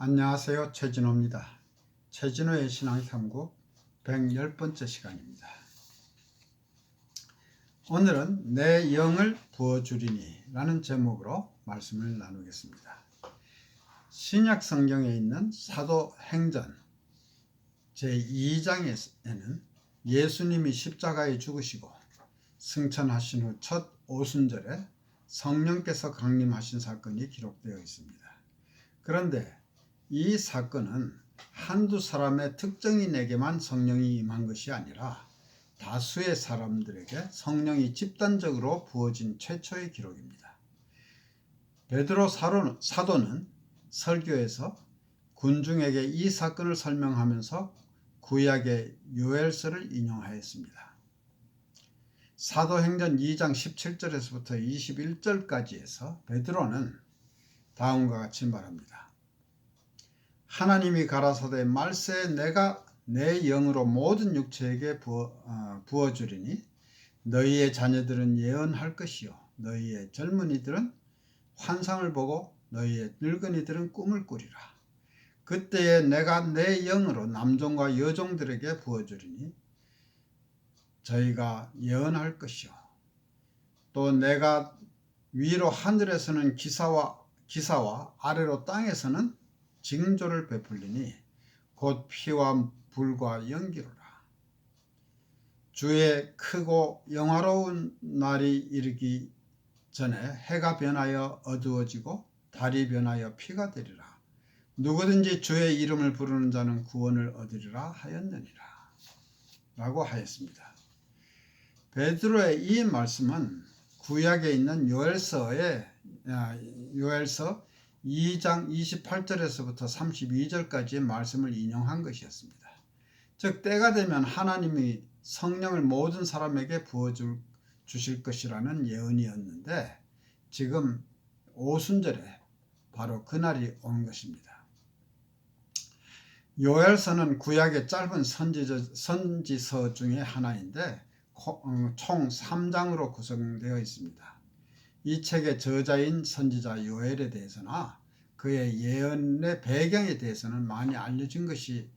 안녕하세요. 최진호입니다. 최진호의 신앙탐구 110번째 시간입니다. 오늘은 내 영을 부어주리니 라는 제목으로 말씀을 나누겠습니다. 신약 성경에 있는 사도 행전 제2장에는 예수님이 십자가에 죽으시고 승천하신 후 첫 오순절에 성령께서 강림하신 사건이 기록되어 있습니다. 그런데 이 사건은 한두 사람의 특정인에게만 성령이 임한 것이 아니라 다수의 사람들에게 성령이 집단적으로 부어진 최초의 기록입니다. 베드로 사도는 설교에서 군중에게 이 사건을 설명하면서 구약의 요엘서를 인용하였습니다. 사도행전 2장 17절에서부터 21절까지에서 베드로는 다음과 같이 말합니다. 하나님이 가라사대 말세 내가 내 영으로 모든 육체에게 부어, 어, 부어 주리니 너희의 자녀들은 예언할 것이요 너희의 젊은이들은 환상을 보고 너희의 늙은이들은 꿈을 꾸리라. 그때에 내가 내 영으로 남종과 여종들에게 부어 주리니 저희가 예언할 것이요. 또 내가 위로 하늘에서는 기사와 기사와 아래로 땅에서는 징조를 베풀리니 곧 피와 불과 연기로라. 주의 크고 영화로운 날이 이르기 전에 해가 변하여 어두워지고 달이 변하여 피가 되리라. 누구든지 주의 이름을 부르는 자는 구원을 얻으리라 하였느니라. 라고 하였습니다. 베드로의 이 말씀은 구약에 있는 요엘서의 요엘서 2장 28절에서부터 32절까지의 말씀을 인용한 것이었습니다. 즉 때가 되면 하나님이 성령을 모든 사람에게 부어 주실 것이라는 예언이었는데 지금 오순절에 바로 그날이 온 것입니다. 요엘서는 구약의 짧은 선지서 중의 하나인데 어, 총 3장으로 구성되어 있습니다. 이 책의 저자인 선지자 요엘에 대해서나 그의 예언의 배경에 대해서는 많이 알려진 것이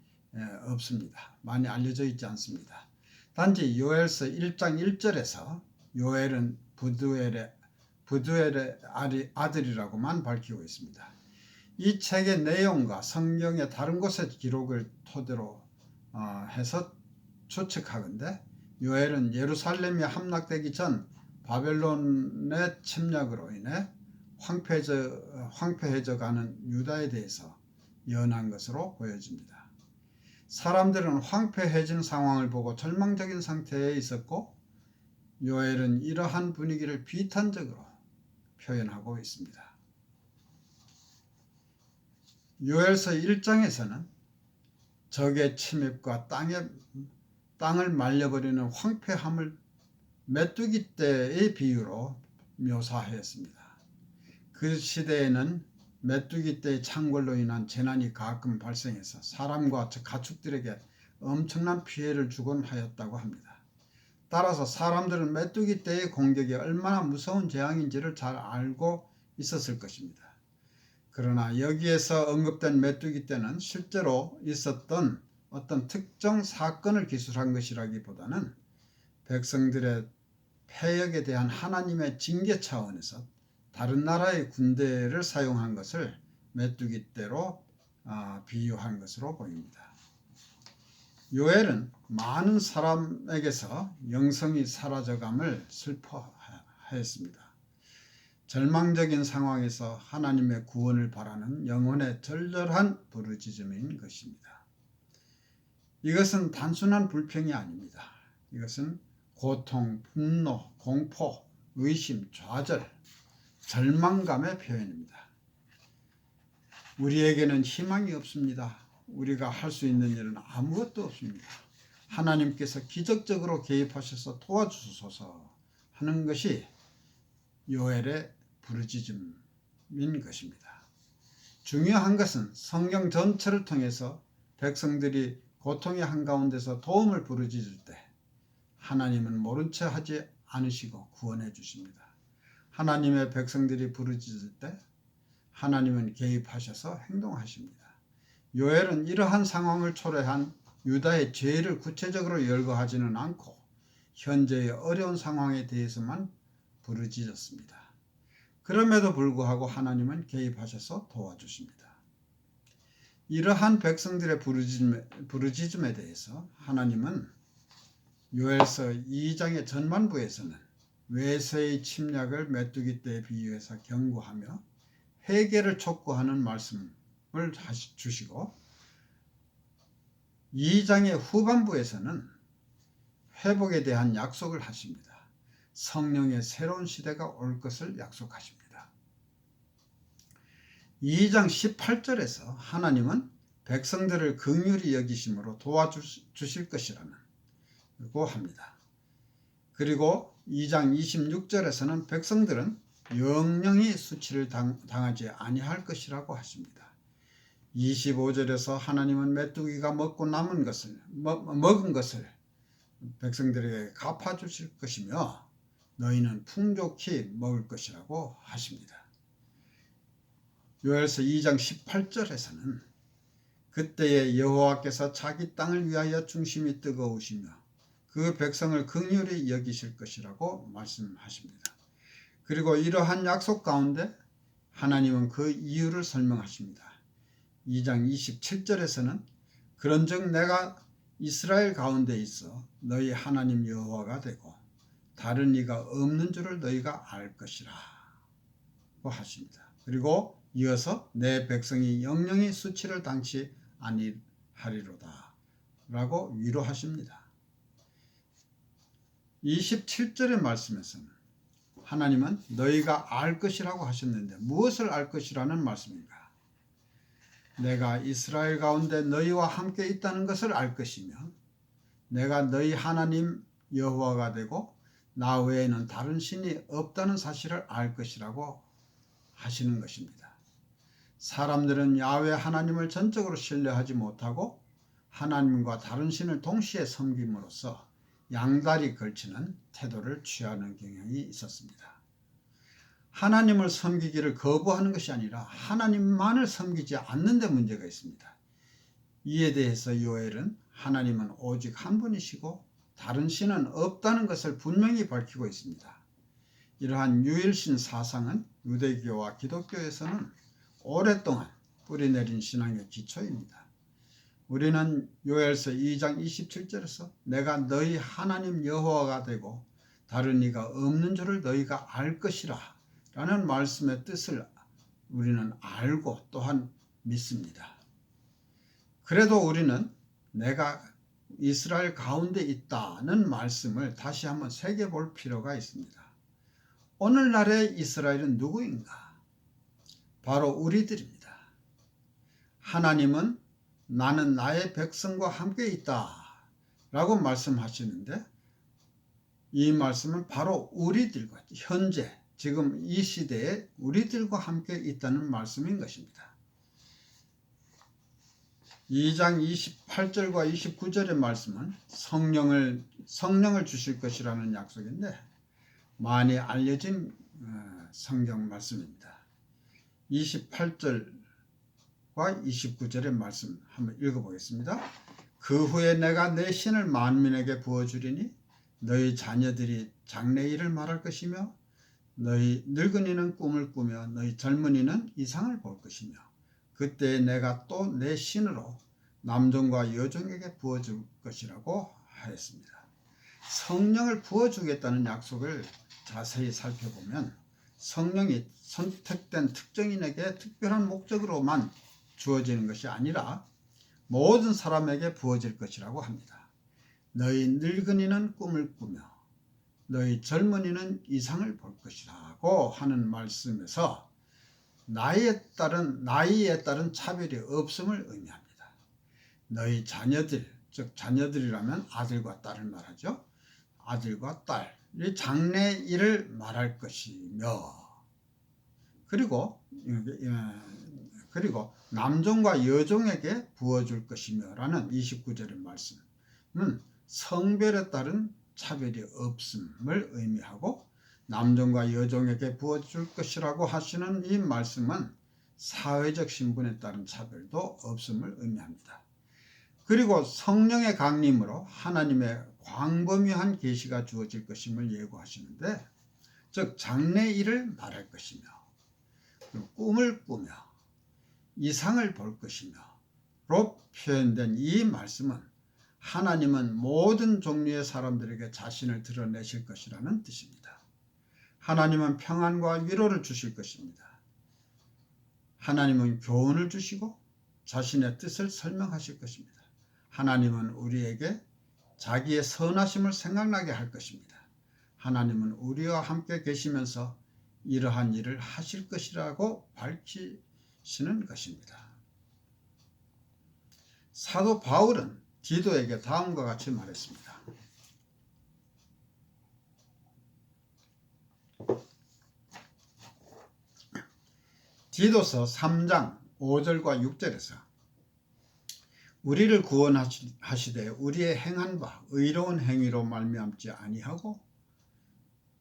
없습니다. 많이 알려져 있지 않습니다. 단지 요엘서 1장 1절에서 요엘은 부두엘의 부두엘의 아들이라고만 밝히고 있습니다. 이 책의 내용과 성경의 다른 곳의 기록을 토대로 어, 해서 추측하건대 요엘은 예루살렘이 함락되기 전 바벨론의 침략으로 인해 황폐해져, 황폐해져 가는 유다에 대해서 예언한 것으로 보여집니다. 사람들은 황폐해진 상황을 보고 절망적인 상태에 있었고 요엘은 이러한 분위기를 비탄적으로 표현하고 있습니다. 요엘서 1장에서는 적의 침입과 땅의 땅을 말려버리는 황폐함을 메뚜기 때의 비유로 묘사하였습니다. 그 시대에는 메뚜기 때의 창궐로 인한 재난이 가끔 발생해서 사람과 가축들에게 엄청난 피해를 주곤 하였다고 합니다. 따라서 사람들은 메뚜기 때의 공격이 얼마나 무서운 재앙인지를 잘 알고 있었을 것입니다. 그러나 여기에서 언급된 메뚜기 때는 실제로 있었던 어떤 특정 사건을 기술한 것이라기보다는 백성들의 폐역에 대한 하나님의 징계 차원에서 다른 나라의 군대를 사용한 것을 메뚜기 때로 아, 비유한 것으로 보입니다. 요엘은 많은 사람에게서 영성이 사라져감을 슬퍼하였습니다. 절망적인 상황에서 하나님의 구원을 바라는 영혼의 절절한 부르짖음인 것입니다. 이것은 단순한 불평이 아닙니다. 이것은 고통, 분노, 공포, 의심, 좌절, 절망감의 표현입니다. 우리에게는 희망이 없습니다. 우리가 할 수 있는 일은 아무것도 없습니다. 하나님께서 기적적으로 개입하셔서 도와주소서 하는 것이 요엘의 부르짖음인 것입니다. 중요한 것은 성경 전체를 통해서 백성들이 고통의 한가운데서 도움을 부르짖을 때 하나님은 모른 채 하지 않으시고 구원해 주십니다. 하나님의 백성들이 부르짖을 때 하나님은 개입하셔서 행동하십니다. 요엘은 이러한 상황을 초래한 유다의 죄를 구체적으로 열거하지는 않고 현재의 어려운 상황에 대해서만 부르짖었습니다. 그럼에도 불구하고 하나님은 개입하셔서 도와주십니다. 이러한 백성들의 부르짖음에, 부르짖음에 대해서 하나님은 요엘서 2장의 전반부에서는 외세의 침략을 메뚜기 때에 비유해서 경고하며 회개를 촉구하는 말씀을 하시- 주시고 2장의 후반부에서는 회복에 대한 약속을 하십니다. 성령의 새로운 시대가 올 것을 약속하십니다. 2장 18절에서 하나님은 백성들을 긍휼히 여기심으로 도와주실 것이라는 고 합니다. 그리고 2장 26절에서는 백성들은 영영이 수치를 당, 당하지 아니할 것이라고 하십니다. 25절에서 하나님은 메뚜기가 먹고 남은 것을 먹, 먹은 것을 백성들에게 갚아 주실 것이며 너희는 풍족히 먹을 것이라고 하십니다. 요엘서 2장 18절에서는 그때에 여호와께서 자기 땅을 위하여 중심이 뜨거우시며 그 백성을 긍휼히 여기실 것이라고 말씀하십니다. 그리고 이러한 약속 가운데 하나님은 그 이유를 설명하십니다. 2장 27절에서는 그런즉 내가 이스라엘 가운데 있어 너희 하나님 여호와가 되고 다른 이가 없는 줄을 너희가 알 것이라 고 하십니다. 그리고 이어서 내 백성이 영영이 수치를 당치 아니하리로다 라고 위로하십니다. 27절의 말씀에서는 하나님은 너희가 알 것이라고 하셨는데 무엇을 알 것이라는 말씀인가? 내가 이스라엘 가운데 너희와 함께 있다는 것을 알 것이며 내가 너희 하나님 여호와가 되고 나 외에는 다른 신이 없다는 사실을 알 것이라고 하시는 것입니다. 사람들은 야외 하나님을 전적으로 신뢰하지 못하고 하나님과 다른 신을 동시에 섬김으로써 양다리 걸치는 태도를 취하는 경향이 있었습니다. 하나님을 섬기기를 거부하는 것이 아니라 하나님만을 섬기지 않는 데 문제가 있습니다. 이에 대해서 요엘은 하나님은 오직 한 분이시고 다른 신은 없다는 것을 분명히 밝히고 있습니다. 이러한 유일신 사상은 유대교와 기독교에서는 오랫동안 뿌리내린 신앙의 기초입니다. 우리는 요엘서 2장 27절에서 내가 너희 하나님 여호와가 되고 다른 이가 없는 줄을 너희가 알 것이라 라는 말씀의 뜻을 우리는 알고 또한 믿습니다. 그래도 우리는 내가 이스라엘 가운데 있다는 말씀을 다시 한번 새겨볼 필요가 있습니다. 오늘날의 이스라엘은 누구인가? 바로 우리들입니다. 하나님은 나는 나의 백성과 함께 있다. 라고 말씀하시는데 이 말씀은 바로 우리들과 현재 지금 이 시대에 우리들과 함께 있다는 말씀인 것입니다. 2장 28절과 29절의 말씀은 성령을 성령을 주실 것이라는 약속인데 많이 알려진 어, 성경 말씀입니다. 28절 과 29절의 말씀 한번 읽어보겠습니다. 그 후에 내가 내 신을 만민에게 부어주리니 너희 자녀들이 장래 일을 말할 것이며 너희 늙은이는 꿈을 꾸며 너희 젊은이는 이상을 볼 것이며 그때 내가 또 내 신으로 남종과 여종에게 부어줄 것이라고 하였습니다. 성령을 부어주겠다는 약속을 자세히 살펴보면 성령이 선택된 특정인에게 특별한 목적으로만 주어지는 것이 아니라 모든 사람에게 부어질 것이라고 합니다. 너희 늙은이는 꿈을 꾸며 너희 젊은이는 이상을 볼 것이라고 하는 말씀에서 나이에 따른 나이에 따른 차별이 없음을 의미합니다. 너희 자녀들 즉 자녀들이라면 아들과 딸을 말하죠. 아들과 딸이 장래 일을 말할 것이며 그리고 그리고 남종과 여종에게 부어줄 것이며 라는 29절의 말씀은 성별에 따른 차별이 없음을 의미하고 남종과 여종에게 부어줄 것이라고 하시는 이 말씀은 사회적 신분에 따른 차별도 없음을 의미합니다. 그리고 성령의 강림으로 하나님의 광범위한 계시가 주어질 것임을 예고하시는데 즉 장래일을 말할 것이며 꿈을 꾸며 이상을 볼 것이며로 표현된 이 말씀은 하나님은 모든 종류의 사람들에게 자신을 드러내실 것이라는 뜻입니다. 하나님은 평안과 위로를 주실 것입니다. 하나님은 교훈을 주시고 자신의 뜻을 설명하실 것입니다. 하나님은 우리에게 자기의 선하심을 생각나게 할 것입니다. 하나님은 우리와 함께 계시면서 이러한 일을 하실 것이라고 밝히 시는 것입니다. 사도 바울은 디도에게 다음과 같이 말했습니다. 디도서 3장 5절과 6절에서 우리를 구원하시되 우리의 행한 바 의로운 행위로 말미암지 아니하고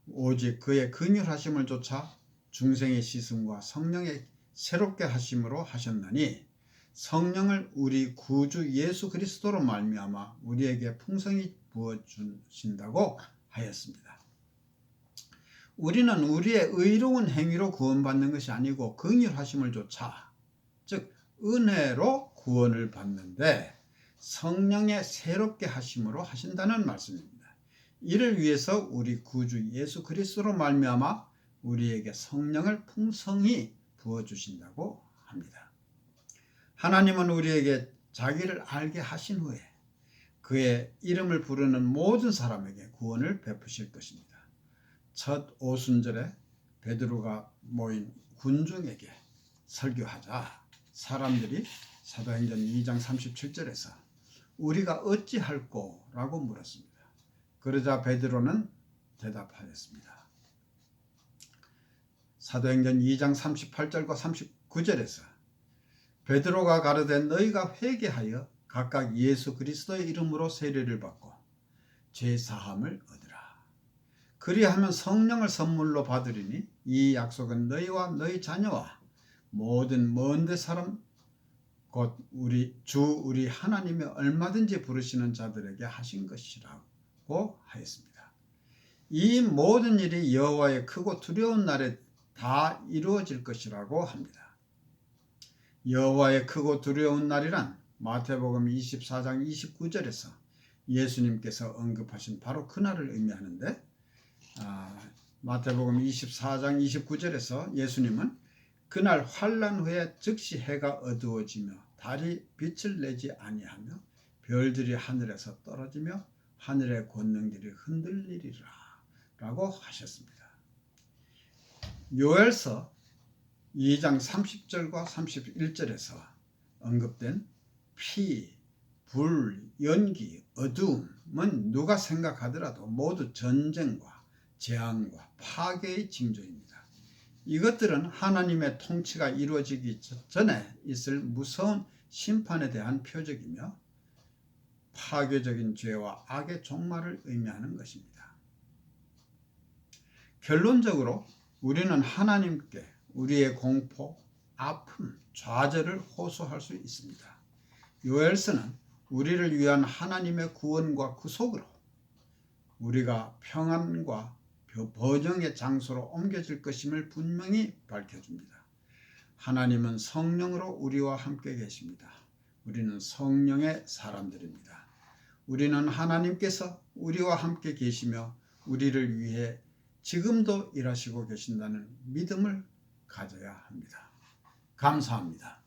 오직 그의 긍휼하심을 쫓아 중생의 시승과 성령의 새롭게 하심으로 하셨나니 성령을 우리 구주 예수 그리스도로 말미암아 우리에게 풍성히 부어 주신다고 하였습니다. 우리는 우리의 의로운 행위로 구원받는 것이 아니고 긍휼하심을 쫓아 즉 은혜로 구원을 받는데 성령의 새롭게 하심으로 하신다는 말씀입니다. 이를 위해서 우리 구주 예수 그리스도로 말미암아 우리에게 성령을 풍성히 부어 주신다고 합니다. 하나님은 우리에게 자기를 알게 하신 후에 그의 이름을 부르는 모든 사람에게 구원을 베푸실 것입니다. 첫 오순절에 베드로가 모인 군중에게 설교하자 사람들이 사도행전 2장 37절에서 우리가 어찌할꼬 라고 물었습니다. 그러자 베드로는 대답하였습니다. 사도행전 2장 38절과 39절에서 베드로가 가르되 너희가 회개하여 각각 예수 그리스도의 이름으로 세례를 받고 죄 사함을 얻으라. 그리하면 성령을 선물로 받으리니 이 약속은 너희와 너희 자녀와 모든 먼데 사람 곧 우리 주 우리 하나님의 얼마든지 부르시는 자들에게 하신 것이라고 하였습니다. 이 모든 일이 여호와의 크고 두려운 날에 다 이루어질 것이라고 합니다. 여호와의 크고 두려운 날이란 마태복음 24장 29절에서 예수님께서 언급하신 바로 그 날을 의미하는데 아, 마태복음 24장 29절에서 예수님은 그날 환란 후에 즉시 해가 어두워지며 달이 빛을 내지 아니하며 별들이 하늘에서 떨어지며 하늘의 권능들이 흔들리리라 라고 하셨습니다. 요엘서 2장 30절과 31절에서 언급된 피, 불, 연기, 어두움은 누가 생각하더라도 모두 전쟁과 재앙과 파괴의 징조입니다. 이것들은 하나님의 통치가 이루어지기 전에 있을 무서운 심판에 대한 표적이며 파괴적인 죄와 악의 종말을 의미하는 것입니다. 결론적으로 우리는 하나님께 우리의 공포, 아픔, 좌절을 호소할 수 있습니다. 요엘서는 우리를 위한 하나님의 구원과 구속으로 우리가 평안과 번영의 장소로 옮겨질 것임을 분명히 밝혀줍니다. 하나님은 성령으로 우리와 함께 계십니다. 우리는 성령의 사람들입니다. 우리는 하나님께서 우리와 함께 계시며 우리를 위해 지금도 일하시고 계신다는 믿음을 가져야 합니다. 감사합니다.